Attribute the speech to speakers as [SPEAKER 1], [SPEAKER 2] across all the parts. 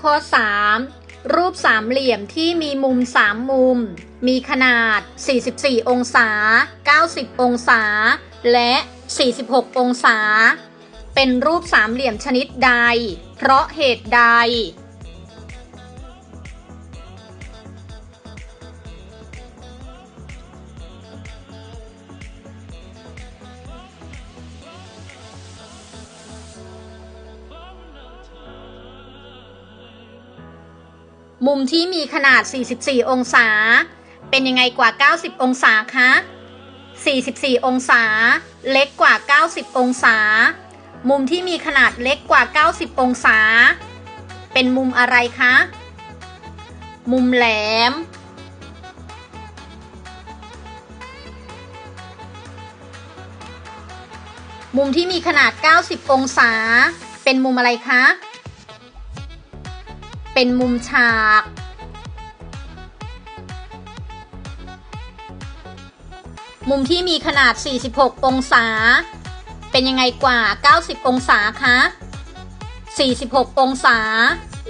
[SPEAKER 1] ข้อ 3 รูปสามเหลี่ยมที่มีมุม 3 มุม มีขนาด 44 องศา 90 องศา และ 46 องศา เป็นรูปสามเหลี่ยมชนิดใด เพราะเหตุใด มุมที่มีขนาด 44 องศา เป็นยังไงกว่า 90 องศาคะ 44 องศา เล็กกว่า 90 องศา มุมที่มีขนาดเล็กกว่า 90 องศา เป็นมุมอะไรคะ มุมแหลม มุมที่มีขนาด 90 องศา เป็นมุมอะไรคะ เป็นมุมฉาก มุมที่มีขนาด 46 องศา เป็นยังไงกว่า 90 องศาคะ 46 องศา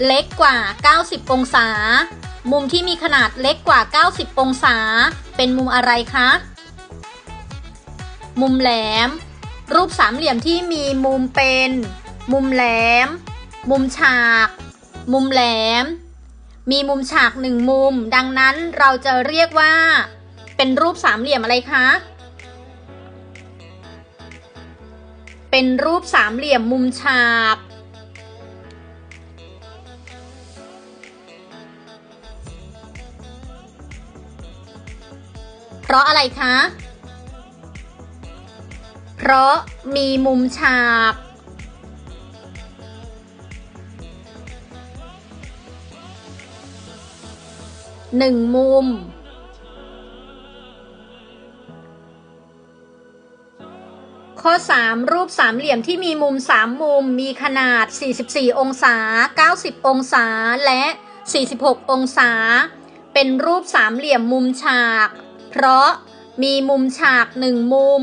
[SPEAKER 1] เล็กกว่า 90 องศา มุมที่มีขนาดเล็กกว่า 90 องศา เป็นมุมอะไรคะ มุมแหลม รูปสามเหลี่ยมที่มีมุมเป็น มุมแหลม มุมฉาก มุมแหลม มีมุมฉากหนึ่งมุม ดังนั้นเราจะเรียกว่า เป็นรูปสามเหลี่ยมอะไรคะ เป็นรูปสามเหลี่ยมมุมฉาก เพราะอะไรคะ เพราะมีมุมฉาก หนึ่งมุม ข้อ 3 รูปสามเหลี่ยมที่มีมุม 3 มุม มีขนาด 44 องศา 90 องศา และ 46 องศา เป็นรูปสามเหลี่ยมมุมฉาก เพราะมีมุมฉากหนึ่งมุม